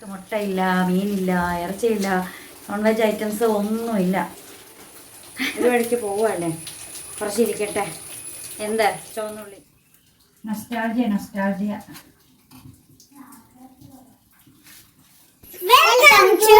നമുക്ക് മുട്ടയില്ല മീനില്ല ഇറച്ചിയില്ല നോൺ വെജ് ഐറ്റംസ് ഒന്നുമില്ല. ഒരു വഴിക്ക് പോവുകയല്ലേ കുറച്ചിരിക്കട്ടെ എന്താ? ചുവന്നുള്ളി. നസ്റ്റാൾജിയ നസ്റ്റാൾജിയ Welcome to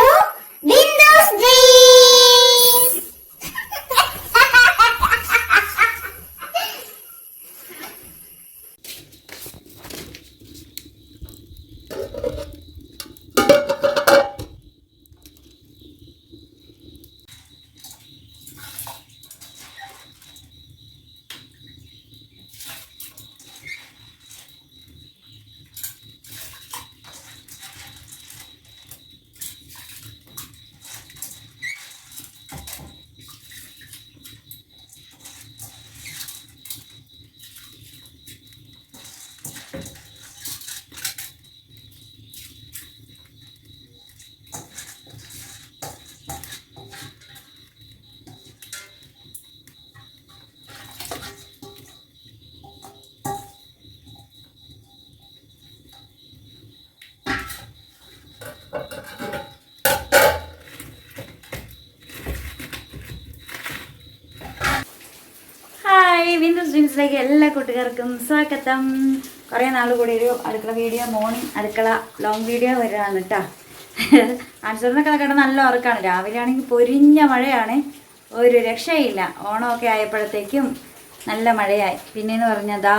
ഡ്രീംസിലേക്ക് എല്ലാ കൂട്ടുകാർക്കും സ്വാഗതം. കുറേ നാൾ കൂടി ഒരു അടുക്കള വീഡിയോ മോർണിംഗ് അടുക്കള ലോങ് വീഡിയോ വരാണ് കേട്ടോ. ആൻസറിനൊക്കെ കിടന്ന് നല്ല ഉറക്കാണ്. രാവിലെ ആണെങ്കിൽ പൊരിഞ്ഞ മഴയാണ്. ഒരു രക്ഷയില്ല. ഓണമൊക്കെ ആയപ്പോഴത്തേക്കും നല്ല മഴയായി. പിന്നെയെന്ന് പറഞ്ഞതാ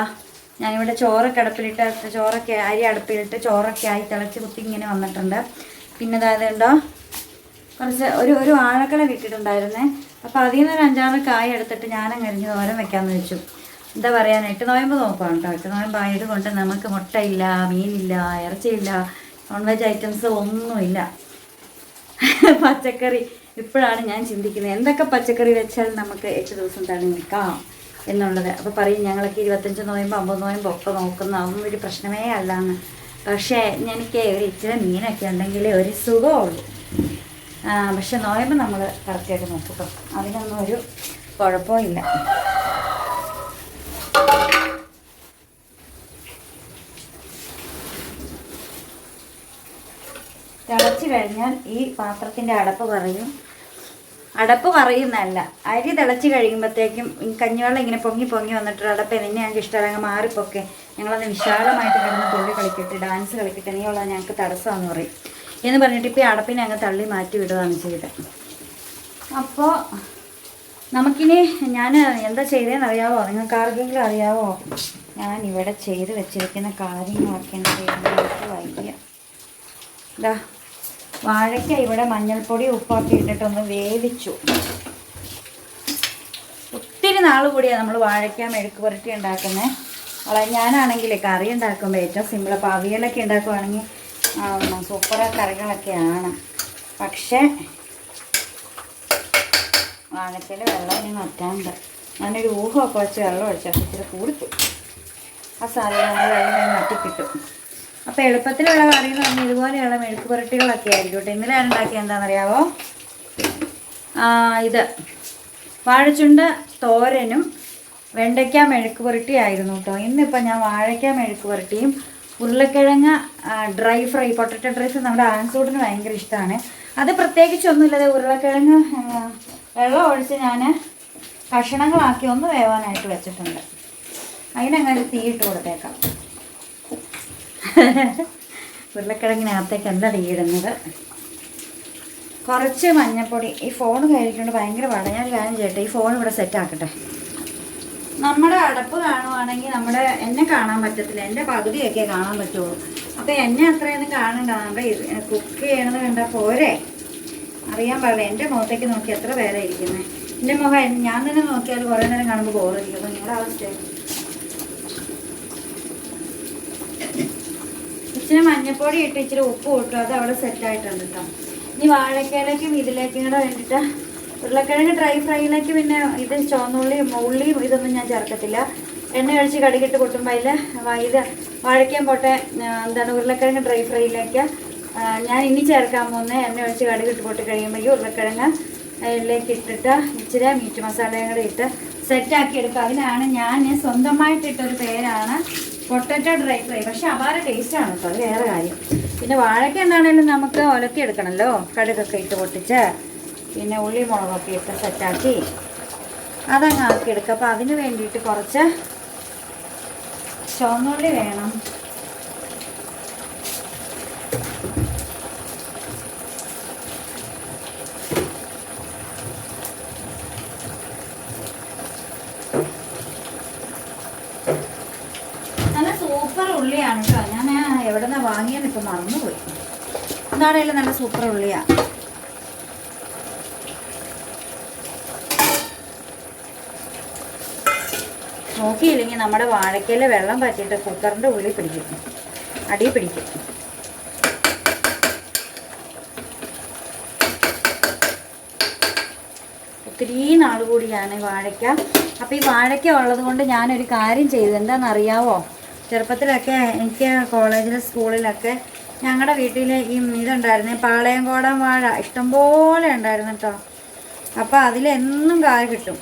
ഞാനിവിടെ ചോറൊക്കെ അടുപ്പിലിട്ട് ചോറൊക്കെ അരി അടുപ്പിലിട്ട് ചോറൊക്കെ ആയി തിളച്ച് കുത്തി ഇങ്ങനെ വന്നിട്ടുണ്ട്. പിന്നെ അതായത് ഉണ്ടോ കുറച്ച് ഒരു ഒരു വാഴക്കള വിട്ടിട്ടുണ്ടായിരുന്നേ അപ്പോൾ അതിൽ നിന്ന് ഒരു അഞ്ചാറ് കായ എടുത്തിട്ട് ഞാനങ്ങ് അരിഞ്ഞ് തോരൻ വെക്കാമെന്ന് വെച്ചു. എന്താ പറയാൻ എട്ട് നോയമ്പ് നോക്കാം കേട്ടോ. എട്ട് നോയമ്പ് ആയത് കൊണ്ട് നമുക്ക് മുട്ടയില്ല മീനില്ല ഇറച്ചിയില്ല നോൺ വെജ് ഐറ്റംസ് ഒന്നുമില്ല. പച്ചക്കറി ഇപ്പോഴാണ് ഞാൻ ചിന്തിക്കുന്നത്. എന്തൊക്കെ പച്ചക്കറി വെച്ചാൽ നമുക്ക് എട്ട് ദിവസം തള്ളി നിൽക്കാം എന്നുള്ളത്. അപ്പോൾ പറയും ഞങ്ങളൊക്കെ ഇരുപത്തഞ്ച് നോയമ്പ് അമ്പത് നോയമ്പ് ഒക്കെ നോക്കുന്ന. അതൊന്നും ഒരു പ്രശ്നമേ അല്ലാന്ന്. പക്ഷേ എനിക്ക് ഒരു ഇച്ചിരി മീനൊക്കെ ഉണ്ടെങ്കിൽ ഒരു സുഖമുള്ളൂ പക്ഷെ നോയമ്പ് നമ്മൾ കറക്റ്റായിട്ട് നോക്കും അതിനൊന്നും ഒരു കുഴപ്പമില്ല തിളച്ച് കഴിഞ്ഞാൽ ഈ പാത്രത്തിന്റെ അടപ്പ് പറയും അടപ്പ് പറയുന്നതല്ല അരി തിളച്ച് കഴിയുമ്പോഴത്തേക്കും കഞ്ഞിവെള്ളം ഇങ്ങനെ പൊങ്ങി പൊങ്ങി വന്നിട്ട് അടപ്പ് നിന്നെ ഞങ്ങൾക്ക് ഇഷ്ടമല്ല അങ്ങ് മാറിപ്പൊക്കെ. ഞങ്ങളത് വിശാലമായിട്ട് കിടന്ന് തുള്ളി കളിക്കട്ടെ ഡാൻസ് കളിക്കട്ടെ നീയുള്ളത് ഞങ്ങൾക്ക് തടസ്സമാണെന്ന് പറയും. എന്ന് പറഞ്ഞിട്ട് ഇപ്പോൾ ഈ അടപ്പിനെ അങ്ങ് തള്ളി മാറ്റി വിടുകയാണ് ചെയ്തത്. അപ്പോൾ നമുക്കിനി ഞാൻ എന്താ ചെയ്തതെന്ന് അറിയാവോ? നിങ്ങൾക്ക് ആർക്കെങ്കിലും അറിയാവോ? ഞാൻ ഇവിടെ ചെയ്ത് വെച്ചിരിക്കുന്ന കാര്യങ്ങളൊക്കെ എനിക്ക് വൈകിയ ഇതാ വാഴയ്ക്ക ഇവിടെ മഞ്ഞൾപ്പൊടി ഉപ്പൊക്കെ ഇട്ടിട്ടൊന്ന് വേവിച്ചു. ഒത്തിരി നാൾ കൂടിയാണ് നമ്മൾ വാഴയ്ക്ക മെഴുക്ക് പുരട്ടി ഉണ്ടാക്കുന്നത് വളരെ ഞാനാണെങ്കിൽ കറി ഉണ്ടാക്കുമ്പോൾ ഏറ്റവും സിമ്പിൾ അപ്പോൾ അവിയലൊക്കെ ഉണ്ടാക്കുവാണെങ്കിൽ സൂപ്പർ കറികളൊക്കെയാണ്. പക്ഷേ വാഴത്തിൽ വെള്ളം ഇനി മാറ്റാണ്ട്. ഞാനൊരു ഊഹമൊക്കെ വെച്ച് വെള്ളം ഒഴിച്ചാൽ ഇച്ചിരി കൂടിപ്പോയി. ആ സാധനം വെള്ളം ഞാൻ കിട്ടും അപ്പോൾ എളുപ്പത്തിലുള്ള കറി എന്ന് പറഞ്ഞാൽ ഇതുപോലെയുള്ള മെഴുക്ക് പുരട്ടികളൊക്കെ ആയിരിക്കും കേട്ടോ. ഇന്നലെ ഉണ്ടാക്കിയ എന്താണെന്നറിയാവോ? ഇത്. വാഴച്ചുണ്ട് തോരനും വെണ്ടയ്ക്ക മെഴുക്ക് പുരട്ടി ആയിരുന്നു കേട്ടോ. ഇന്നിപ്പോൾ ഞാൻ വാഴയ്ക്ക മെഴുക്ക് പുരട്ടിയും ഉരുളക്കിഴങ്ങ് ഡ്രൈ ഫ്രൈ പൊട്ടറ്റോ ഡ്രൈസ് നമ്മുടെ ആൻസൂടിന് ഭയങ്കര ഇഷ്ടമാണ്. അത് പ്രത്യേകിച്ചൊന്നുമില്ലാതെ ഉരുളക്കിഴങ്ങ് വെള്ളം ഒഴിച്ച് ഞാൻ കഷണങ്ങളാക്കി ഒന്ന് വേവാനായിട്ട് വെച്ചിട്ടുണ്ട്. അതിനങ്ങനെ തീയിട്ട് കൊടുത്തേക്കാം. ഉരുളക്കിഴങ്ങിനകത്തേക്ക് എന്താ തീയിടുന്നത് കുറച്ച് മഞ്ഞപ്പൊടി. ഈ ഫോൺ കഴിക്കൊണ്ട് ഭയങ്കര പാടാണ് കാര്യം ചെയ്യട്ടെ ഈ ഫോൺ ഇവിടെ സെറ്റാക്കട്ടെ നമ്മുടെ അടപ്പ് കാണുവാണെങ്കിൽ നമ്മുടെ എന്നെ കാണാൻ പറ്റത്തില്ല. എന്റെ പകുതിയൊക്കെ കാണാൻ പറ്റുള്ളൂ. അപ്പോൾ എന്നെ അത്രയൊന്നും കാണണ്ട. നമ്മുടെ കുക്ക് ചെയ്യണത് കണ്ടാൽ പോരെ? അറിയാൻ പാടില്ല. എന്റെ മുഖത്തേക്ക് നോക്കി എത്ര പേരെ ഇരിക്കുന്നത് എന്റെ മുഖം ഞാൻ തന്നെ നോക്കിയാൽ കുറേ നേരം കാണുമ്പോൾ ബോറടിക്കും അപ്പോൾ നിങ്ങളുടെ അവസ്ഥ ഇച്ചിരി മഞ്ഞപ്പൊടി ഇട്ട് ഇച്ചിരി ഉപ്പ് ഇട്ടു അത് അവിടെ സെറ്റായിട്ടുണ്ട് കേട്ടോ ഇനി വാഴക്കയിലേക്കും ഇതിലേക്കും കൂടെ വേണ്ടിയിട്ട് ഉരുളക്കിഴങ്ങ് ഡ്രൈ ഫ്രൈയിലേക്ക് പിന്നെ ഇത് ചുവന്നുള്ളിയും ഉള്ളിയും ഇതൊന്നും ഞാൻ ചേർക്കത്തില്ല. എണ്ണ കഴിച്ച് കടുകിട്ട് കൊട്ടുമ്പോൾ അതിൽ ഇത് വാഴയ്ക്കാൻ പോട്ടെ എന്താണ് ഉരുളക്കിഴങ്ങ് ഡ്രൈ ഫ്രൈയിലേക്ക് ഞാൻ ഇനി ചേർക്കാൻ പോകുന്ന എണ്ണ ഒഴിച്ച് കടുക് ഇട്ട് പൊട്ടി കഴിയുമ്പോഴേക്കും ഉരുളക്കിഴങ്ങ് അതിലേക്ക് ഇട്ടിട്ട് ഇച്ചിരി മീറ്റ് മസാലയും കൂടെ ഇട്ട് സെറ്റാക്കി എടുക്കുക. അതിനാണ് ഞാൻ സ്വന്തമായിട്ടിട്ടൊരു പേരാണ് പൊട്ടറ്റോ ഡ്രൈ ഫ്രൈ. പക്ഷെ അപാര ടേസ്റ്റാണ് കേട്ടോ അത് വേറെ കാര്യം. പിന്നെ വാഴയ്ക്ക എന്താണേലും നമുക്ക് ഒലത്തി എടുക്കണമല്ലോ കടുകൊക്കെ ഇട്ട് പൊട്ടിച്ച്. പിന്നെ ഉള്ളി മുളകൊക്കെ ഇട്ട് സെറ്റാക്കി അതങ്ങ് ആക്കിയെടുക്കുക. അപ്പോൾ അതിന് വേണ്ടിയിട്ട് കുറച്ച് ചുവന്നുള്ളി വേണം നല്ല സൂപ്പർ ഉള്ളിയാണ് കേട്ടോ ഞാൻ എവിടെ നിന്നാണ് വാങ്ങിയെന്ന് പോയി എന്താണേലും നല്ല സൂപ്പർ ഉള്ളിയാണ് നോക്കിയില്ലെങ്കിൽ നമ്മുടെ വാഴയ്ക്കയിൽ വെള്ളം പറ്റിയിട്ട് കുക്കറിന്റെ ഉള്ളി പിടിക്കും. അടി പിടിക്കും. ഒത്തിരി നാൾ കൂടിയാണ് വാഴയ്ക്ക അപ്പോൾ ഈ വാഴയ്ക്ക ഉള്ളത് കൊണ്ട് ഞാനൊരു കാര്യം ചെയ്തു. എന്താണെന്നറിയാവോ? ചെറുപ്പത്തിലൊക്കെ എനിക്ക് കോളേജിൽ സ്കൂളിലൊക്കെ ഞങ്ങളുടെ വീട്ടിൽ ഈ ഇതുണ്ടായിരുന്നു പാളയംകോടൻ വാഴ. ഇഷ്ടംപോലെ ഉണ്ടായിരുന്നു കേട്ടോ അപ്പോൾ അതിലെന്നും കായ കിട്ടും.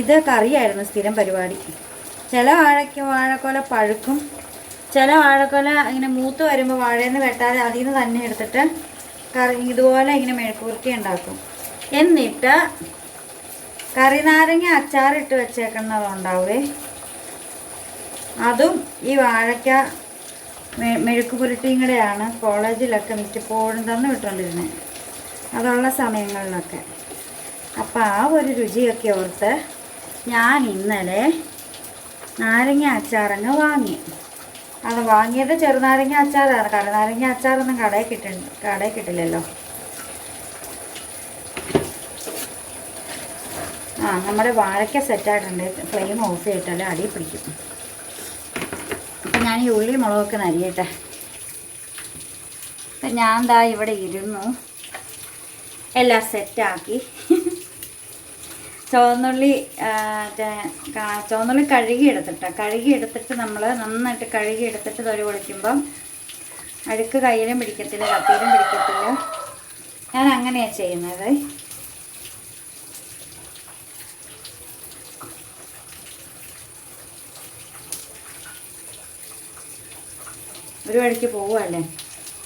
ഇത് കറിയായിരുന്നു സ്ഥിരം പരിപാടി. ചില വാഴയ്ക്ക് വാഴക്കൊല പഴുക്കും. ചില വാഴക്കൊല ഇങ്ങനെ മൂത്ത് വരുമ്പോൾ വാഴയെന്ന് വെട്ടാതെ അതിൽ നിന്ന് തന്നെ എടുത്തിട്ട് കറി ഇതുപോലെ ഇങ്ങനെ മെഴുക്കുപുരട്ടി ഉണ്ടാക്കും. എന്നിട്ട് കറിനാരങ്ങ അച്ചാറിട്ട് വെച്ചേക്കുന്നതുണ്ടാവേ. അതും ഈ വാഴയ്ക്ക മെഴുക്ക് പുരട്ടിയും കൂടെയാണ് കോളേജിലൊക്കെ മിക്കപ്പോഴും തന്നു വിട്ടുകൊണ്ടിരുന്നത് അതുള്ള സമയങ്ങളിലൊക്കെ. അപ്പോൾ ആ ഒരു രുചിയൊക്കെ ഓർത്ത് ഞാൻ ഇന്നലെ നാരങ്ങ അച്ചാറങ്ങ് വാങ്ങി. അത് വാങ്ങിയത് ചെറുനാരങ്ങ അച്ചാറാണ്. കടനാരങ്ങ അച്ചാറൊന്നും കടയിൽ കിട്ടി കടയിൽ കിട്ടില്ലല്ലോ. ആ നമ്മുടെ വാഴയ്ക്ക സെറ്റായിട്ടുണ്ട് ഫ്ലെയിം ഓഫ് ചെയ്തിട്ടല്ലേ അടി പിടിക്കും. ഞാൻ ഈ ഉള്ളി മുളകൊക്കെ നരിയട്ടെ. അപ്പം ഞാൻ ദാ ഇവിടെ ഇരുന്നു. എല്ലാം സെറ്റാക്കി ചുവന്നുള്ളി ചുവന്നുള്ളി കഴുകി എടുത്തിട്ട് കഴുകി എടുത്തിട്ട് നമ്മൾ നന്നായിട്ട് കഴുകി എടുത്തിട്ട് തൊലി പൊളിക്കുമ്പം അഴുക്ക് കയ്യിലും പിടിക്കത്തില്ല കത്തിയിലും പിടിക്കത്തില്ല. ഞാൻ അങ്ങനെയാണ് ചെയ്യുന്നത്. ഒരു വഴിക്ക് പോവുകയല്ലേ?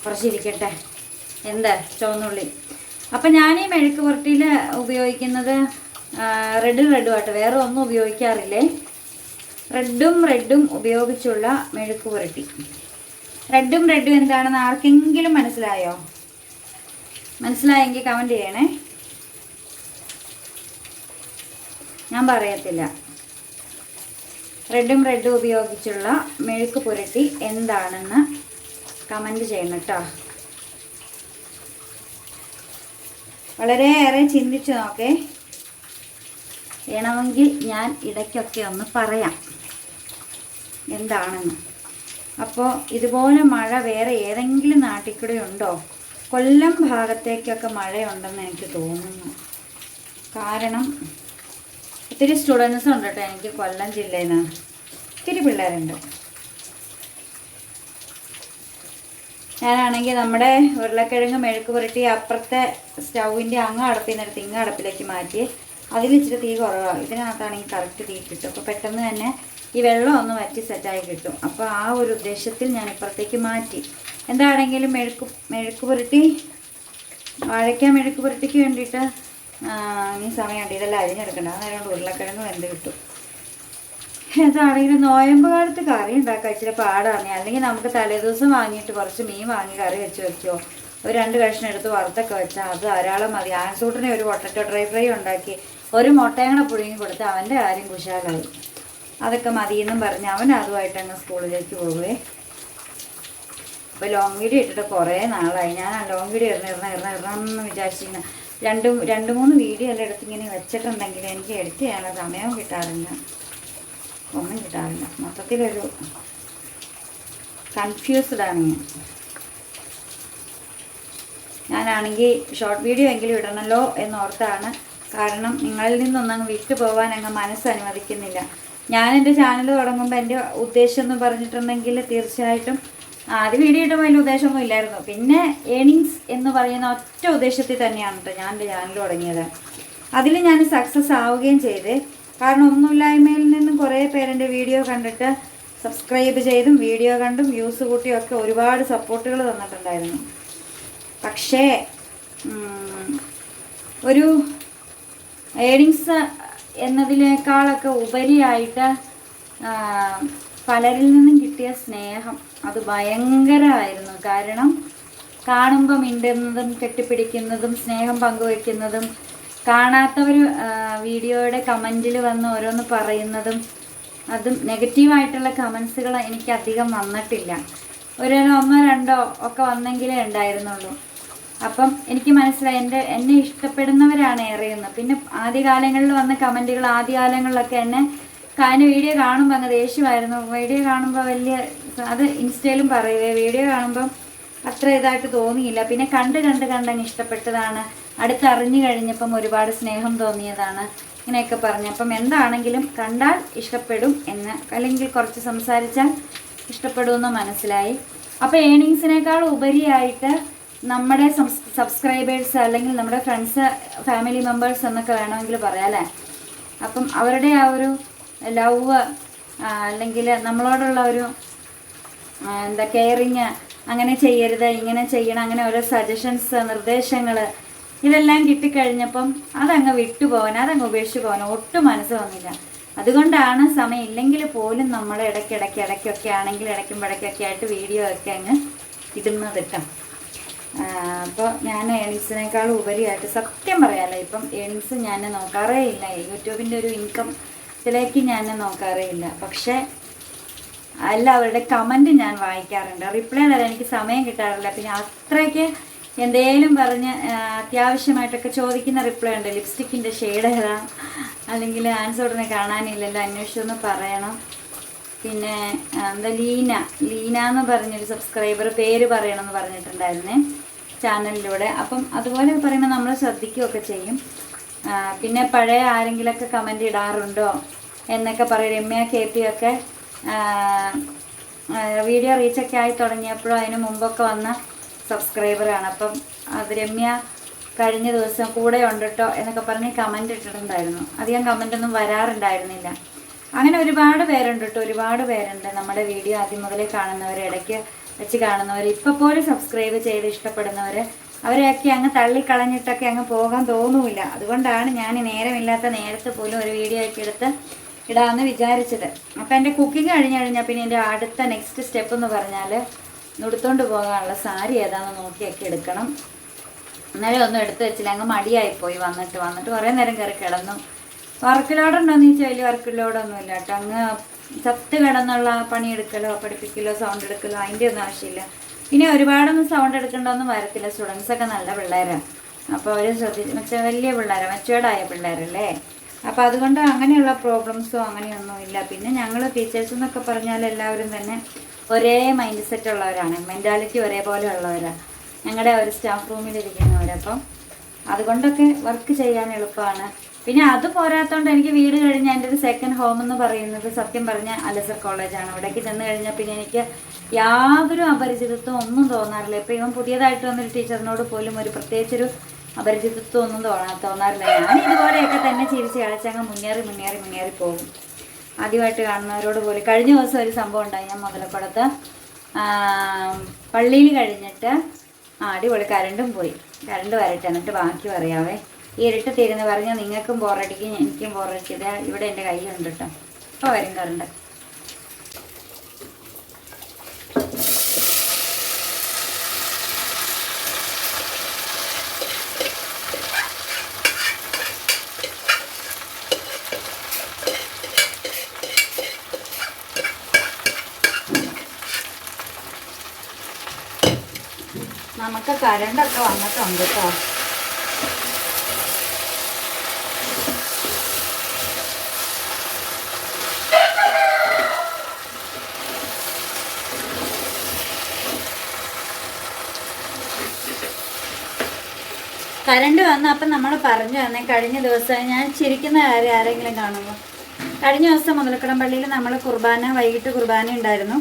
കുറച്ചിരിക്കട്ടെ എന്താ ചുവന്നുള്ളി? അപ്പം ഞാൻ ഈ മെഴുക്ക് പുരട്ടിയിൽ ഉപയോഗിക്കുന്നത് റെഡും റെഡുമായിട്ട് വേറെ ഒന്നും ഉപയോഗിക്കാറില്ലേ? റെഡും റെഡും ഉപയോഗിച്ചുള്ള മെഴുക്ക് പുരട്ടി. റെഡും റെഡും എന്താണെന്ന് ആർക്കെങ്കിലും മനസ്സിലായോ? മനസ്സിലായെങ്കിൽ കമന്റ് ചെയ്യണേ. ഞാൻ പറയത്തില്ല. റെഡും റെഡും ഉപയോഗിച്ചുള്ള മെഴുക്ക് പുരട്ടി എന്താണെന്ന് കമന്റ് ചെയ്യണം കേട്ടോ വളരെയേറെ ചിന്തിച്ചു നോക്കേ. വേണമെങ്കിൽ ഞാൻ ഇടയ്ക്കൊക്കെ ഒന്ന് പറയാം. എന്താണെന്ന്. അപ്പോൾ ഇതുപോലെ മഴ വേറെ ഏതെങ്കിലും നാട്ടിൽ കൂടെ ഉണ്ടോ? കൊല്ലം ഭാഗത്തേക്കൊക്കെ മഴയുണ്ടെന്ന് എനിക്ക് തോന്നുന്നു. കാരണം ഒത്തിരി സ്റ്റുഡൻസ് ഉണ്ട് കേട്ടോ എനിക്ക് കൊല്ലം ജില്ലയിൽ നിന്ന് ഒത്തിരി പിള്ളേരുണ്ട്. ഞാനാണെങ്കിൽ നമ്മുടെ ഉരുളക്കിഴങ്ങ് മെഴുക്ക് പുരട്ടി അപ്പുറത്തെ സ്റ്റൗവിന്റെ അങ്ങ് അടപ്പിന്നെടുത്ത് ഇങ്ങ് അടപ്പിലേക്ക് മാറ്റി അതിൽ ഇച്ചിരി തീ കുറവാണ് ഇതിനകത്താണെങ്കിൽ കറക്റ്റ് തീ കിട്ടും അപ്പോൾ പെട്ടെന്ന് തന്നെ ഈ വെള്ളം ഒന്ന് വറ്റി സെറ്റായി കിട്ടും. അപ്പോൾ ആ ഒരു ഉദ്ദേശത്തിൽ ഞാൻ ഇപ്പുറത്തേക്ക് മാറ്റി. എന്താണെങ്കിലും മെഴുക്ക് മെഴുക്ക് പുരട്ടി വാഴയ്ക്ക മെഴുക്ക് പുരട്ടിക്ക് വേണ്ടിയിട്ട് ആ, സമയം സമയമുണ്ട് ഇതെല്ലാം അരിഞ്ഞെടുക്കണ്ട. അതായത് ഉരുളക്കിഴങ്ങ് വെന്ത് കിട്ടും. എന്താണെങ്കിലും നോയമ്പ് കാലത്ത് കറി ഉണ്ടാക്കാൻ ഇച്ചിരി പാടാണ്. അല്ലെങ്കിൽ നമുക്ക് തലേദിവസം വാങ്ങിയിട്ട് കുറച്ച് മീൻ വാങ്ങി കറി വെച്ച് വെക്കുമോ ഒരു രണ്ട് കഷ്ണം എടുത്ത് വറുത്തൊക്കെ വെച്ചാൽ അത് ധാരാളം മതി. ആൻസൂട്ടിനെ ഒരു പൊട്ടറ്റോ ഡ്രൈ ഫ്രൈ ഉണ്ടാക്കി ഒരു മുട്ടയങ്ങളെ പുഴുങ്ങി കൊടുത്ത് അവന്റെ കാര്യം കുശാലായി. അതൊക്കെ മതിയെന്നും പറഞ്ഞ് അവൻ അതുമായിട്ട് അങ്ങ് സ്കൂളിലേക്ക് പോകുവേ അപ്പോൾ ലോങ് വീഡിയോ ഇട്ടിട്ട് കുറേ നാളായി. ഞാൻ ലോങ് വീഡിയോ ഇടണം ഇടണം ഇടണം എന്ന് വിചാരിച്ചിരുന്ന രണ്ട് രണ്ട് മൂന്ന് വീഡിയോ എല്ലാം എടുത്ത് ഇങ്ങനെ വെച്ചിട്ടുണ്ടെങ്കിൽ എനിക്ക് എഡിറ്റ് ചെയ്യാനുള്ള സമയവും കിട്ടാറില്ല. ഒന്നും കിട്ടാറില്ല. മൊത്തത്തിലൊരു കൺഫ്യൂസ്ഡാണ് ഞാൻ. ഞാനാണെങ്കിൽ ഷോർട്ട് വീഡിയോ എങ്കിലും ഇടണമല്ലോ എന്നോർത്താണ്. കാരണം നിങ്ങളിൽ നിന്നൊന്നും അങ്ങ് വിട്ടു പോകാൻ അങ്ങ് മനസ്സ് അനുവദിക്കുന്നില്ല. ഞാൻ എന്റെ ചാനൽ തുടങ്ങുമ്പോൾ എന്റെ ഉദ്ദേശം എന്ന് പറഞ്ഞിട്ടുണ്ടെങ്കിൽ തീർച്ചയായിട്ടും ആദ്യം വീഡിയോ ഇടുമ്പോൾ അതിന്റെ ഉദ്ദേശമൊന്നും ഇല്ലായിരുന്നു. പിന്നെ ഏണിങ്സ് എന്ന് പറയുന്ന ഒറ്റ ഉദ്ദേശത്തിൽ തന്നെയാണ് കേട്ടോ ഞാൻ എന്റെ ചാനൽ തുടങ്ങിയത്. അതിൽ ഞാൻ സക്സസ് ആവുകയും ചെയ്ത്. കാരണം ഒന്നുമില്ലായ്മയിൽ നിന്നും കുറേ പേരെന്റെ വീഡിയോ കണ്ടിട്ട് സബ്സ്ക്രൈബ് ചെയ്തും വീഡിയോ കണ്ടും വ്യൂസ് കൂട്ടിയും ഒക്കെ ഒരുപാട് സപ്പോർട്ടുകൾ തന്നിട്ടുണ്ടായിരുന്നു. പക്ഷേ ഒരു ഏണിങ്സ് എന്നതിനേക്കാളൊക്കെ ഉപരിയായിട്ട് പലരിൽ നിന്നും കിട്ടിയ സ്നേഹം അത് ഭയങ്കരമായിരുന്നു. കാരണം കാണുമ്പോൾ മിണ്ടുന്നതും കെട്ടിപ്പിടിക്കുന്നതും സ്നേഹം പങ്കുവെക്കുന്നതും കാണാത്തവർ വീഡിയോയുടെ കമന്റിൽ വന്ന് ഓരോന്ന് പറയുന്നതും അതും നെഗറ്റീവായിട്ടുള്ള കമൻസുകൾ എനിക്ക് അധികം വന്നിട്ടില്ല. ഒരു ഒന്നോ രണ്ടോ ഒക്കെ വന്നെങ്കിലേ ഉണ്ടായിരുന്നുള്ളൂ. അപ്പം എനിക്ക് മനസ്സിലായി എന്റെ എന്നെ ഇഷ്ടപ്പെടുന്നവരാണ് ഏറെയെന്ന്. പിന്നെ ആദ്യകാലങ്ങളിൽ വന്ന കമന്റുകൾ ആദ്യകാലങ്ങളിലൊക്കെ എന്നെ കാര്യം വീഡിയോ കാണുമ്പോൾ അങ്ങ് ദേഷ്യമായിരുന്നു. വീഡിയോ കാണുമ്പോൾ വലിയ അത് ഇൻസ്റ്റയിലും പറയുവേ വീഡിയോ കാണുമ്പം അത്ര ഇതായിട്ട് തോന്നിയില്ല. പിന്നെ കണ്ട് കണ്ട് കണ്ടങ്ങ് ഇഷ്ടപ്പെട്ടതാണ്. അടുത്തറിഞ്ഞു കഴിഞ്ഞപ്പം ഒരുപാട് സ്നേഹം തോന്നിയതാണ്. ഇങ്ങനെയൊക്കെ പറഞ്ഞു. അപ്പം എന്താണെങ്കിലും കണ്ടാൽ ഇഷ്ടപ്പെടും എന്ന് അല്ലെങ്കിൽ കുറച്ച് സംസാരിച്ചാൽ ഇഷ്ടപ്പെടുമെന്ന് മനസ്സിലായി. അപ്പോൾ ഏണിങ്സിനേക്കാൾ ഉപരിയായിട്ട് നമ്മുടെ സബ്സ്ക്രൈബേഴ്സ് അല്ലെങ്കിൽ നമ്മുടെ ഫ്രണ്ട്സ് ഫാമിലി മെമ്പേഴ്സ് എന്നൊക്കെ വേണമെങ്കിൽ പറയാം അല്ലേ? അപ്പം അവരുടെ ആ ഒരു ലവ് അല്ലെങ്കിൽ നമ്മളോടുള്ള ഒരു എന്താ കെയറിങ് അങ്ങനെ ചെയ്യരുത് ഇങ്ങനെ ചെയ്യണം അങ്ങനെ ഓരോ സജഷൻസ് നിർദ്ദേശങ്ങൾ ഇതെല്ലാം കിട്ടിക്കഴിഞ്ഞപ്പം അതങ്ങ് വിട്ടുപോകാൻ അതങ്ങ് ഉപേക്ഷിച്ച് പോകാൻ ഒട്ടും മനസ്സ് വന്നില്ല. അതുകൊണ്ടാണ് സമയം ഇല്ലെങ്കിൽ പോലും നമ്മൾ ഇടയ്ക്കിടയ്ക്ക് ഇടയ്ക്കൊക്കെ ആണെങ്കിൽ ഇടയ്ക്കുമ്പോഴൊക്കെ ആയിട്ട് വീഡിയോ ഒക്കെ അങ്ങ് ഇടുന്നത് കേട്ടോ. അപ്പോൾ ഞാൻ ഏണിങ്സിനേക്കാളും ഉപരിയായിട്ട് സത്യം പറയാമല്ലോ ഇപ്പം ഏണിങ്സ് ഞാൻ നോക്കാറേ ഇല്ല. യൂട്യൂബിന്റെ ഒരു ഇൻകം ഇതിലേക്ക് ഞാൻ നോക്കാറേയില്ല. പക്ഷേ എല്ലാവരുടെ കമന്റ് ഞാൻ വായിക്കാറുണ്ട്. റിപ്ലൈ തരാൻ എനിക്ക് സമയം കിട്ടാറില്ല. പിന്നെ അത്രയ്ക്ക് എന്തേലും പറഞ്ഞ് അത്യാവശ്യമായിട്ടൊക്കെ ചോദിക്കുന്ന റിപ്ലൈ ഉണ്ട്. ലിപ്സ്റ്റിക്കിന്റെ ഷെയ്ഡ് ഏതാ അല്ലെങ്കിൽ ആൻസർ ഉടനെ കാണാനില്ലല്ലോ അന്വേഷിച്ചൊന്ന് പറയണം. പിന്നെ എന്താ ലീന ലീന എന്ന് പറഞ്ഞൊരു സബ്സ്ക്രൈബർ പേര് പറയണമെന്ന് പറഞ്ഞിട്ടുണ്ടായിരുന്നേ ചാനലിലൂടെ. അപ്പം അതുപോലെ പറയുമ്പോൾ നമ്മൾ ശ്രദ്ധിക്കുകയൊക്കെ ചെയ്യും. പിന്നെ പഴയ ആരെങ്കിലൊക്കെ കമന്റ് ഇടാറുണ്ടോ? എന്നൊക്കെ പറയും രമ്യ കെ പി ഒക്കെ വീഡിയോ റീച്ചൊക്കെ ആയി തുടങ്ങിയപ്പോഴും അതിന് മുമ്പൊക്കെ വന്ന സബ്സ്ക്രൈബറാണ് അപ്പം അത് രമ്യ കഴിഞ്ഞ ദിവസം കൂടെ ഉണ്ട് എന്നൊക്കെ പറഞ്ഞ് കമന്റ് ഇട്ടിട്ടുണ്ടായിരുന്നു. അധികം കമന്റ് ഒന്നും വരാറുണ്ടായിരുന്നില്ല. അങ്ങനെ ഒരുപാട് പേരുണ്ട് കേട്ടോ ഒരുപാട് പേരുണ്ട് നമ്മുടെ വീഡിയോ ആദ്യം മുതലേ കാണുന്നവർ ഇടയ്ക്ക് വെച്ച് കാണുന്നവർ ഇപ്പോൾ പോലും സബ്സ്ക്രൈബ് ചെയ്ത് ഇഷ്ടപ്പെടുന്നവർ അവരെയൊക്കെ അങ്ങ് തള്ളിക്കളഞ്ഞിട്ടൊക്കെ അങ്ങ് പോകാൻ തോന്നുമില്ല അതുകൊണ്ടാണ് ഞാൻ നേരമില്ലാത്ത നേരത്തെ പോലും ഒരു വീഡിയോ ഒക്കെ എടുത്ത് ഇടാമെന്ന് വിചാരിച്ചത്. അപ്പം എന്റെ കുക്കിംഗ് കഴിഞ്ഞ് കഴിഞ്ഞാൽ പിന്നെ എന്റെ അടുത്ത നെക്സ്റ്റ് സ്റ്റെപ്പ് എന്ന് പറഞ്ഞാൽ നുടുത്തോണ്ട് പോകാനുള്ള സാരി ഏതാണെന്ന് നോക്കിയൊക്കെ എടുക്കണം. ഇന്നലെ ഒന്നും എടുത്തു വെച്ചില്ല. അങ്ങ് മടിയായിപ്പോയി വന്നിട്ട്. വന്നിട്ട് കുറേ നേരം കയറി കിടന്നു. വർക്ക് ലോഡുണ്ടോയെന്ന് ചോദിച്ചാൽ വലിയ വർക്ക് ലോഡൊന്നും ഇല്ല കേട്ടോ. അങ്ങ് ചത്ത് കിടന്നുള്ള പണിയെടുക്കലോ പഠിപ്പിക്കലോ സൗണ്ട് എടുക്കലോ അതിന്റെ ഒന്നും ആവശ്യമില്ല. പിന്നെ ഒരുപാടൊന്നും സൗണ്ട് എടുക്കേണ്ടതൊന്നും വരത്തില്ല. സ്റ്റുഡൻസ് ഒക്കെ നല്ല പിള്ളേരാണ് അപ്പോൾ അവർ ശ്രദ്ധിച്ച് വെച്ചാൽ വലിയ പിള്ളേരാണ് മെച്ചുവേർഡായ പിള്ളേരല്ലേ? അപ്പോൾ അതുകൊണ്ട് അങ്ങനെയുള്ള പ്രോബ്ലംസോ അങ്ങനെയൊന്നും ഇല്ല. പിന്നെ ഞങ്ങൾ ടീച്ചേഴ്സ് എന്നൊക്കെ പറഞ്ഞാൽ എല്ലാവരും തന്നെ ഒരേ മൈൻഡ് സെറ്റ് ഉള്ളവരാണ്. മെന്റാലിറ്റി ഒരേപോലെ ഉള്ളവരാ. ഞങ്ങളുടെ ഒരു സ്റ്റാഫ് റൂമിൽ ഇരിക്കുന്നവരപ്പം അതുകൊണ്ടൊക്കെ വർക്ക് ചെയ്യാൻ എളുപ്പമാണ് പിന്നെ അത് പോരാത്തോണ്ട് എനിക്ക് വീട് കഴിഞ്ഞ എന്റെ ഒരു സെക്കൻഡ് ഹോം എന്ന് പറയുന്നത് സത്യം പറഞ്ഞ അലസർ കോളേജാണ് അവിടേക്ക് ചെന്ന് കഴിഞ്ഞാൽ പിന്നെ എനിക്ക് യാതൊരു അപരിചിതത്വം ഒന്നും തോന്നാറില്ല. ഇപ്പം ഇവൻ പുതിയതായിട്ട് വന്നൊരു ടീച്ചറിനോട് പോലും ഒരു പ്രത്യേകിച്ചൊരു അപരിചിതത്വം ഒന്നും തോന്നാ തോന്നാറില്ല. ഞാൻ ഇതുപോലെയൊക്കെ തന്നെ ചിരിച്ച് കളിച്ചങ്ങ് മുന്നേറി മുന്നേറി മുന്നേറി പോകും. ആദ്യമായിട്ട് കാണുന്നവരോട് പോലും. കഴിഞ്ഞ ദിവസം ഒരു സംഭവം ഉണ്ടായി. ഞാൻ മുതലക്കുളത്ത് പള്ളിയിൽ കഴിഞ്ഞിട്ട് ആ അടിപൊളി കരണ്ടും പോയി. കരണ്ട് വരട്ടെ എന്നിട്ട് ബാക്കി പറയാവേ. ഈ ഇരുട്ട് തീരുന്ന പറഞ്ഞാൽ നിങ്ങൾക്കും ബോറടിക്കും എനിക്കും ബോറടിക്കും ഇവിടെ എന്റെ കയ്യിലുണ്ട് കേട്ടോ. അപ്പോൾ വരും കറണ്ട് നമുക്ക് കരണ്ടൊക്കെ വന്നിട്ടുണ്ട് കേട്ടോ കരണ്ട് വന്ന അപ്പം നമ്മൾ പറഞ്ഞു തന്നെ കഴിഞ്ഞ ദിവസം ഞാൻ ചിരിക്കുന്ന കാര്യം ആരെങ്കിലും കാണുമ്പോൾ കഴിഞ്ഞ ദിവസം മുതലക്കടം പള്ളിയിൽ നമ്മൾ കുർബാന വൈകിട്ട് കുർബാന ഉണ്ടായിരുന്നു.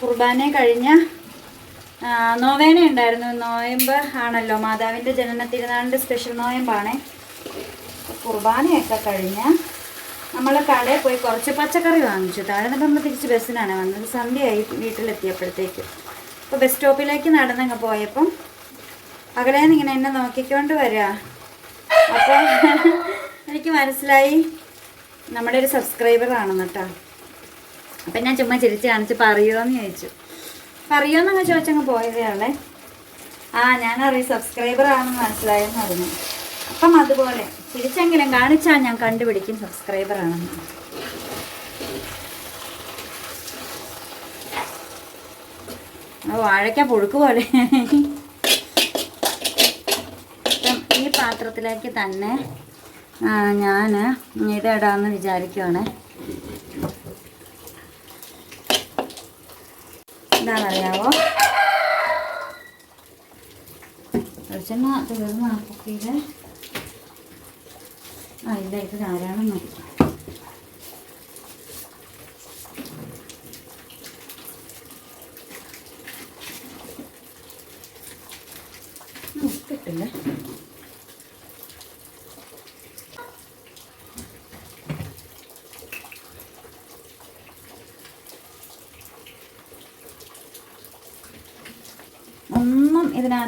കുർബാന കഴിഞ്ഞ ആ, നോവേന ഉണ്ടായിരുന്നു. നോയമ്പ് ആണല്ലോ. മാതാവിന്റെ ജനന തിരുനാളിന്റെ സ്പെഷ്യൽ നോയമ്പാണ്. കുർബാനയൊക്കെ കഴിഞ്ഞ് നമ്മൾ കടയിൽ പോയി കുറച്ച് പച്ചക്കറി വാങ്ങിച്ചു. താഴെ നിന്ന് നമ്മൾ തിരിച്ച് ബസ്സിനാണ് വന്നത്. സന്ധ്യയായി വീട്ടിലെത്തിയപ്പോഴത്തേക്ക്. അപ്പോൾ ബസ് സ്റ്റോപ്പിലേക്ക് നടന്നങ്ങ് പോയപ്പം അകലെ ഇങ്ങനെ എന്നെ നോക്കിക്കൊണ്ട് വരിക. അപ്പോൾ എനിക്ക് മനസ്സിലായി. നമ്മുടെ ഒരു സബ്സ്ക്രൈബർ കേട്ടോ. അപ്പം ഞാൻ ചുമ്മാ ചിരിച്ച് കാണിച്ച് പറയുമോ എന്ന് ചോദിച്ചു. പറയുമോയെന്നങ്ങ് ചോദിച്ചങ്ങ് പോയതേ ആ ഞാനറിയാം സബ്സ്ക്രൈബർ ആണെന്ന് മനസ്സിലായെന്ന് പറഞ്ഞു അപ്പം അതുപോലെ തിരിച്ചെങ്കിലും കാണിച്ചാൽ ഞാൻ കണ്ടുപിടിക്കും സബ്സ്ക്രൈബർ ആണെന്ന്. വാഴയ്ക്ക പുഴുക്ക് പോലെ. അപ്പം ഈ പാത്രത്തിലേക്ക് തന്നെ ഞാൻ ഇതിടാന്ന് വിചാരിക്കുവാണ്. എന്താണെന്നറിയാവോ? വെളിച്ചെണ്ണ തീർന്ന കുക്കിയിൽ ആ ഇല്ല ഇത് ധാരാളം മതി.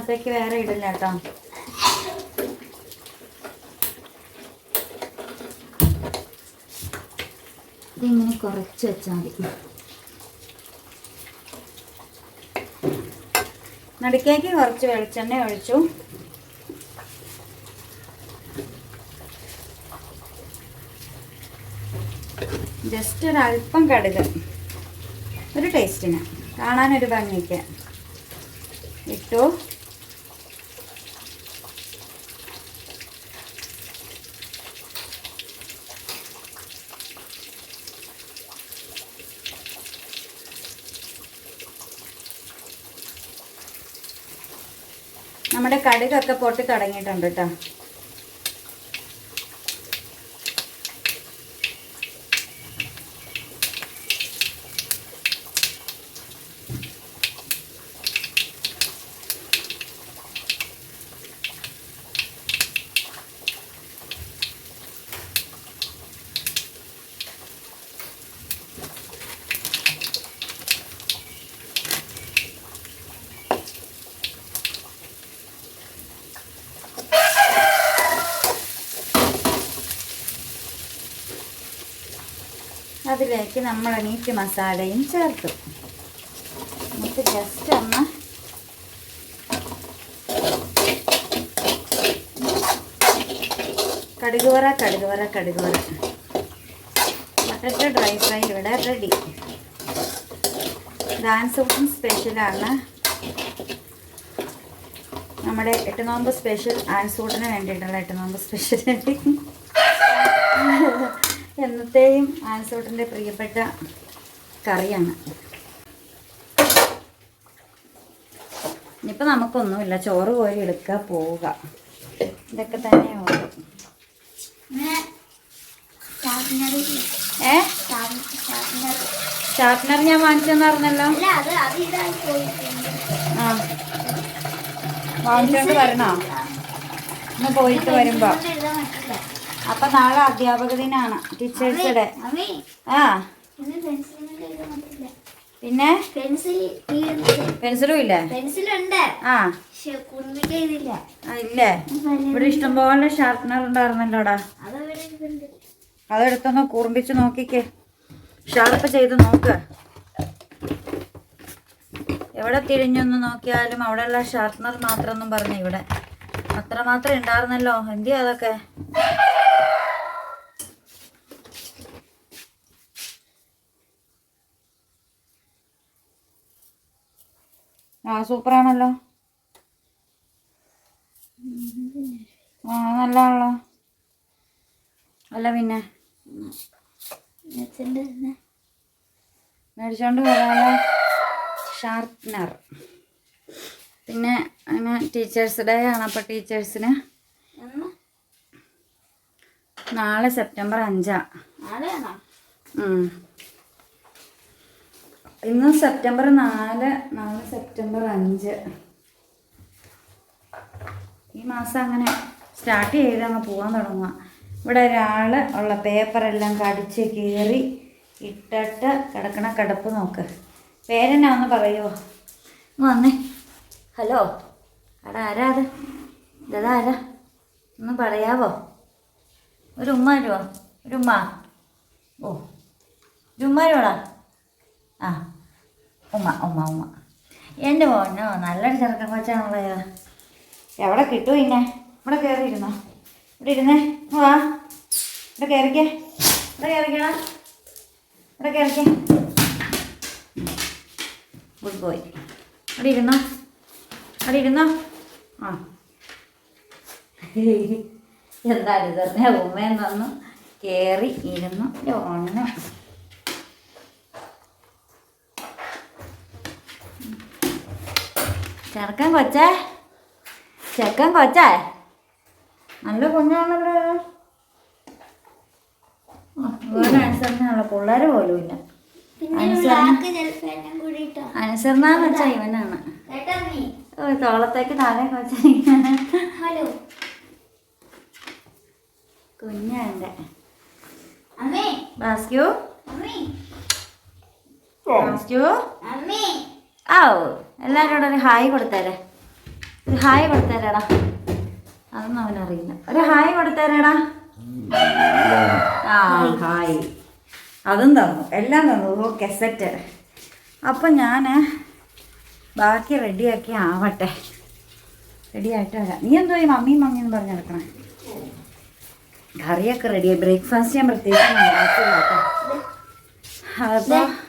ഇതിനകത്തേക്ക് വേറെ ഇടില്ല കേട്ടോ. ഇതിങ്ങനെ കുറച്ച് വെച്ചാൽ മതി. നടുക്കേക്ക് കുറച്ച് വെളിച്ചെണ്ണ ഒഴിച്ചു. ജസ്റ്റ് ഒരു അല്പം കടുക്. ഒരു ടേസ്റ്റിന് കാണാനൊരു ഭംഗിക്ക്. ഇട്ടു. നമ്മുടെ കടുകൊക്കെ പൊട്ടി തുടങ്ങിയിട്ടുണ്ട് കേട്ടോ അതിലേക്ക് നമ്മൾ മീറ്റ് മസാലയും ചേർത്തു. നമുക്ക് ജസ്റ്റ് ഒന്ന് കടുകുവറ കടുകുവറ കടുകുവറ. പൊട്ടറ്റോ ഡ്രൈ ഫ്രൈ ഇവിടെ റെഡി ഡാൻസ് ഔട്ടും സ്പെഷ്യലാണ് നമ്മുടെ എട്ട് നോമ്പ് സ്പെഷ്യൽ ആൻസൂട്ടിന് വേണ്ടിയിട്ടുള്ള എട്ട് നോമ്പ് സ്പെഷ്യൽ എന്നത്തെയും ആൻസോട്ടിന്റെ പ്രിയപ്പെട്ട കറിയാണ്. ഇനിയിപ്പോൾ നമുക്കൊന്നുമില്ല. ചോറ് കോരി എടുക്കുക പോവുക. ഇതൊക്കെ തന്നെ ഉള്ളു. ഏ? ഷാർപ്നർ ഞാൻ വാങ്ങിച്ചെന്ന് പറഞ്ഞല്ലോ? ആ. വാങ്ങിച്ചോണ്ട് വരണോ? ഒന്ന് പോയിട്ട് വരുമ്പോ. അപ്പൊ നാളെ അധ്യാപക ദിനാണ്. ടീച്ചേഴ്സ് ഡേ ആ. പിന്നെ? പെൻസിലും ഇല്ലേ? പെൻസിലുണ്ട് ആ. ഇല്ലേ? ഇവിടെ ഇഷ്ടംപോലെ ഷാർപ്നർ ഉണ്ടായിരുന്നല്ലോടാ. അതെടുത്തൊന്ന് കുറുമ്പിച്ച് നോക്കിക്കേ. ഷാർപ്പ് ചെയ്ത് നോക്ക്. എവിടെ തിരിഞ്ഞൊന്ന് നോക്കിയാലും അവിടെയുള്ള ഷാർപ്നർ മാത്രം ഒന്നും പറഞ്ഞു ഇവിടെ. അത്ര മാത്രം ഉണ്ടായിരുന്നല്ലോ. എന്തിയാ അതൊക്കെ? ആ സൂപ്പറാണല്ലോ. ആ നല്ലതാണല്ലോ അല്ല പിന്നെ. മേടിച്ചോണ്ട് വരാനുള്ള ഷാർപ്പ്നർ പിന്നെ അങ്ങനെ ടീച്ചേഴ്സ് ഡേ ആണ് അപ്പോൾ ടീച്ചേഴ്സിന്. നാളെ സെപ്റ്റംബർ അഞ്ചാ. ഇന്ന് സെപ്റ്റംബർ നാല് നാല് സെപ്റ്റംബർ അഞ്ച്. ഈ മാസം അങ്ങനെ സ്റ്റാർട്ട് ചെയ്ത് അങ്ങ് പോകാൻ തുടങ്ങുക ഇവിടെ ഒരാൾ ഉള്ള പേപ്പറെല്ലാം കടിച്ച് കീറി ഇട്ടിട്ട് കിടക്കണ കിടപ്പ് നോക്ക്. പേരെന്നാ ഒന്ന് പറയുമോ വന്നേ. ഹലോ അവിടെ ആരാ അത്? ഇതാ ആരാ? ഒന്ന് പറയാവോ? ഒരു ഉമ്മ വരുമോ ഒരു ഉമ്മ? ഓ ഒരു ഉമ്മ വരുവാടാ? ആ. ഉമ്മ ഉമ്മ ഉമ്മ. എന്റെ മോനോ നല്ലൊരു ചെറുക്കൻ കൊച്ചാണുള്ളത് എവിടെ കിട്ടും ഇന്നെ? ഇവിടെ കയറിയിരുന്നോ ഇവിടെ ഇരുന്നേ വാ. ഇവിടെ കയറിക്കേ ഇവിടെ കയറിക്കണ ഇവിടെ കയറിക്കേ ഗുഡ് ബോയ്. അവിടെ ഇരുന്നോ? അവിടെ ഇരുന്നോ? ആ. എന്തായാലും ഇത്? തന്നു കയറി ഇരുന്നു. ഒന്ന് ചെറുക്കൻ കൊച്ചേ? ചെക്കൻ കൊച്ചേ? നല്ല കുഞ്ഞാണല്ലോ. വേറെ അനുസരണയുള്ള പിള്ളേർ പോലും ഇല്ല. അനുസരണ എന്ന് ഇവനാണ്. തോളത്തേക്ക് താഴെ കൊച്ച ഹലോ. കുഞ്ഞാ ബാസ്ക്യൂ ബാസ്ക്യൂ ആ എല്ലാവരോടും ഒരു ഹായ് കൊടുത്തേരെ. ഒരു ഹായ് കൊടുത്തേരേടാ. അതൊന്നും അവനറിയില്ല ഒരു ഹായ് കൊടുത്തേരേടാ. ആ ഹായ്. അതും തന്നു. എല്ലാം തന്നു. ഓ കെസറ്റ്. അപ്പം ഞാൻ ബാക്കി റെഡിയാക്കി ആവട്ടെ. റെഡിയായിട്ട് വരാം. നീ എന്തോ ഈ മമ്മിയും എന്ന് പറഞ്ഞ് നടക്കണേ? കറിയൊക്കെ റെഡിയായി. ബ്രേക്ക്ഫാസ്റ്റ് ഞാൻ പ്രത്യേകിച്ച് ഉണ്ടാക്കില്ല കേട്ടോ. അപ്പോൾ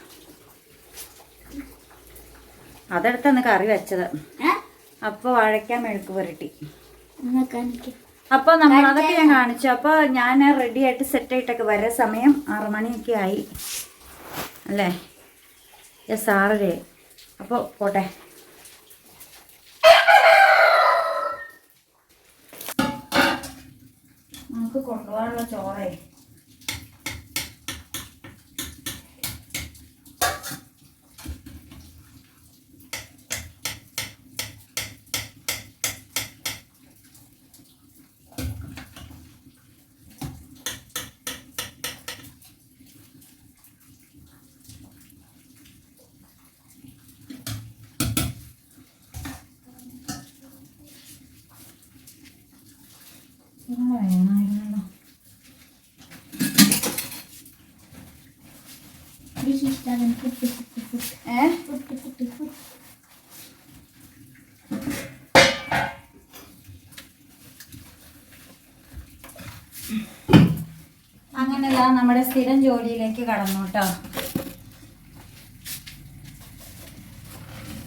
അതെടുത്താണ് കറി വെച്ചത്. അപ്പൊ അപ്പോൾ വാഴയ്ക്കാൻ മെഴുക്ക് പുരട്ടി. അപ്പൊ അപ്പോൾ നമ്മൾ അതൊക്കെ ഞാൻ കാണിച്ചു. അപ്പോൾ ഞാൻ റെഡി ആയിട്ട് സെറ്റ് ആയിട്ടൊക്കെ വരെ സമയം ആറ് മണിയൊക്കെ ആയി. അല്ലേ? യെസ് ആറരേ അപ്പോൾ പോട്ടെ. നമുക്ക് കൊണ്ടുപോകാനുള്ള ചോറേ ഇങ്ങനെ വേണമായിരുന്നല്ലോ എനിക്ക് ഇഷ്ടമാണ് പുട്ട് പുട്ട് പുട്ട് ഏ പുട്ട് പുട്ട് ദാ നമ്മുടെ സ്ഥിരം ജോലിയിലേക്ക് കടന്നു കേട്ടോ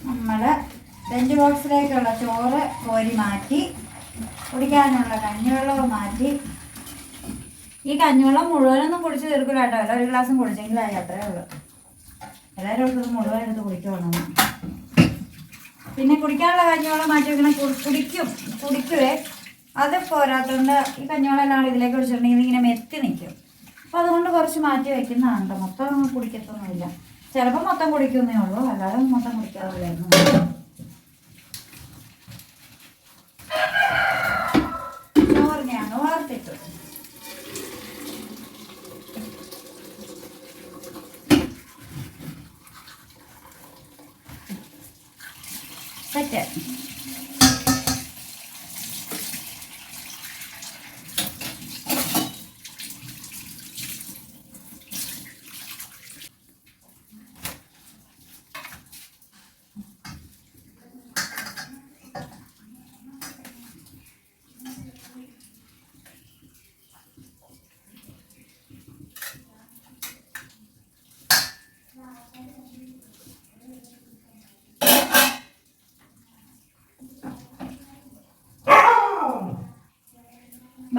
നമ്മൾ ലഞ്ച് ബോക്സിലേക്കുള്ള ചോറ് കോരി മാറ്റി കുടിക്കാനുള്ള കഞ്ഞിവെള്ളവും മാറ്റി. ഈ കഞ്ഞിവെള്ളം മുഴുവനൊന്നും കുടിച്ച് തീർക്കില്ല കേട്ടോ. ഒരു ഗ്ലാസും കുടിച്ചെങ്കിലായി അത്രേ ഉള്ളൂ. എല്ലാവരും ഇത് മുഴുവൻ എടുത്ത് കുടിക്കണം പിന്നെ കുടിക്കാനുള്ള കഞ്ഞിവെള്ളം മാറ്റി വെക്കണം കുടിക്കും. കുടിക്കുവേ. അത് പോരാത്തതുകൊണ്ട് ഈ കഞ്ഞിവെള്ളം എല്ലാം ഇതിലേക്ക് കുടിച്ചിട്ടുണ്ടെങ്കിൽ ഇങ്ങനെ മെത്തി നിൽക്കും. അപ്പം അതുകൊണ്ട് കുറച്ച് മാറ്റി വയ്ക്കുന്നതാണ് മൊത്തം കുടിക്കത്തൊന്നുമില്ല. ചിലപ്പോൾ മൊത്തം കുടിക്കുന്നേ ഉള്ളൂ. അല്ലാതെ മൊത്തം കുടിക്കാറില്ലായിരുന്നു. സെറ്റ്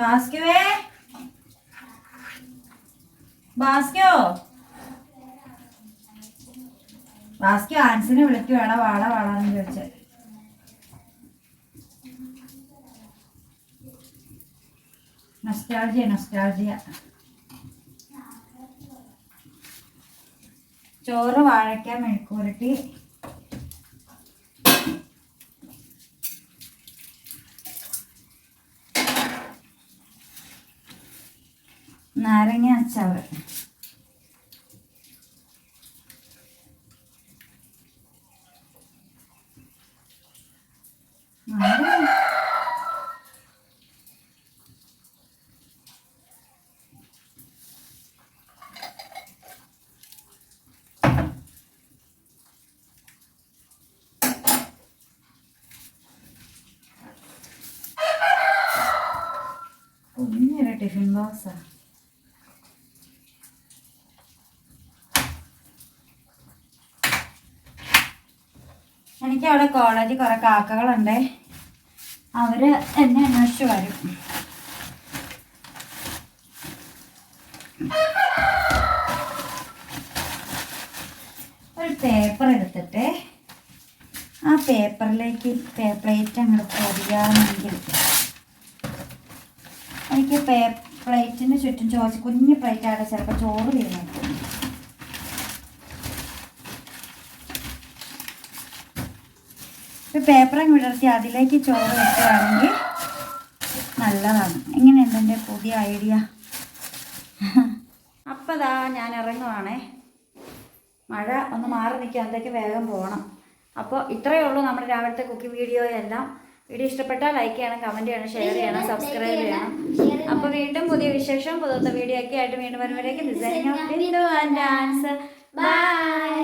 ബാസ്ക്യുവേ ബാസ്ക്യോ ബാസ്ക്യോ ആൻസിനെ വിളിക്കു. വേടാ വാടാ വാടാന്ന് ചോദിച്ചത് നൊസ്റ്റാൾജിയ നൊസ്റ്റാൾജിയ ചോറ് വാഴയ്ക്ക മെഴുക്കുരുട്ടി നാരങ്ങ അച്ചാറ്. കുഞ്ഞൊരു ടിഫിൻ ബോക്സാ. എനിക്ക് അവിടെ കോളേജിൽ കുറെ കാക്കകളുണ്ട്. അവർ എന്നെ അന്വേഷിച്ച് വരും. ഒരു പേപ്പർ എടുത്തിട്ട് ആ പേപ്പറിലേക്ക് പ്ലേറ്റ് അങ്ങോട്ട് പൊതിയാണെങ്കിൽ എനിക്ക് പ്ലേറ്റിന് ചുറ്റും ചോദിച്ച് കുഞ്ഞു പ്ലേറ്റ് ആകെ ചിലപ്പോൾ ചോറ് തീർന്നേക്കും പേപ്പറങ്ങ് വിടർത്തി അതിലേക്ക് ചോറ് വെക്കുകയാണെങ്കിൽ നല്ലതാണ്. എങ്ങനെയുണ്ട് എന്റെ പുതിയ ഐഡിയ അപ്പം ദാ ഞാൻ ഇറങ്ങുവാണേ. മഴ ഒന്ന് മാറി നിൽക്കുക എന്തൊക്കെ വേഗം പോകണം. അപ്പോൾ ഇത്രയേ ഉള്ളൂ നമ്മുടെ രാവിലത്തെ കുക്കിംഗ് വീഡിയോ എല്ലാം. വീഡിയോ ഇഷ്ടപ്പെട്ടാൽ ലൈക്ക് ചെയ്യണം കമന്റ് ചെയ്യണം ഷെയർ ചെയ്യണം സബ്സ്ക്രൈബ് ചെയ്യണം. അപ്പോൾ വീണ്ടും പുതിയ വിശേഷം പുതുത്ത വീഡിയോ ഒക്കെ ആയിട്ട് വീണ്ടും വരുമ്പോഴേക്കും designing of and dance bye